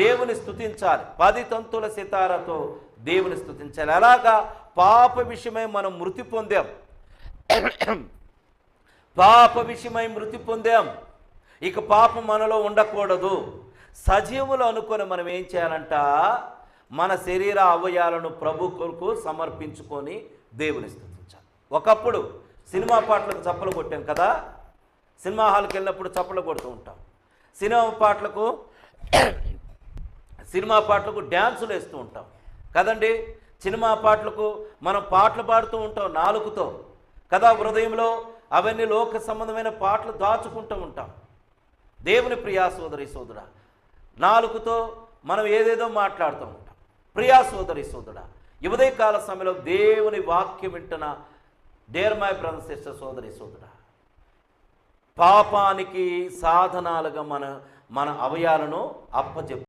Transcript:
దేవుని స్థుతించాలి పది తంతుల సితారతో దేవుని స్థుతించాలి అలాగా పాప విషయమై మనం మృతి పొందాం. పాప విషయమై మృతి పొందాం. ఇక పాపం మనలో ఉండకూడదు. సజీవులు అనుకొని మనం ఏం చేయాలంట? మన శరీర అవయాలను ప్రభు కొరకు సమర్పించుకొని దేవుని స్థుతించాలి ఒకప్పుడు సినిమా పాటలకు చప్పలు కొట్టాం కదా? సినిమా హాల్కి వెళ్ళినప్పుడు చప్పలు కొడుతూ ఉంటాం. సినిమా పాటలకు సినిమా పాటలకు డ్యాన్సులు వేస్తూ ఉంటాం. కదండి? సినిమా పాటలకు మనం పాటలు పాడుతూ ఉంటాం నాలుగుతో. కదా హృదయంలో అవన్నీ లోక సంబంధమైన పాటలు దాచుకుంటూ ఉంటాం. దేవుని ప్రియా సోదరి సోదుడ నాలుగుతో మనం ఏదేదో మాట్లాడుతూ ఉంటాం. ప్రియా సోదరి సోదుడ ఉదయ కాల సమయంలో దేవుని వాక్యం వింటున్న డేర్ మై బ్రదర్ సిస్టర్ సోదరి సోదరా పాపానికి సాధనాలుగా మన మన అవయాలను అప్పచెప్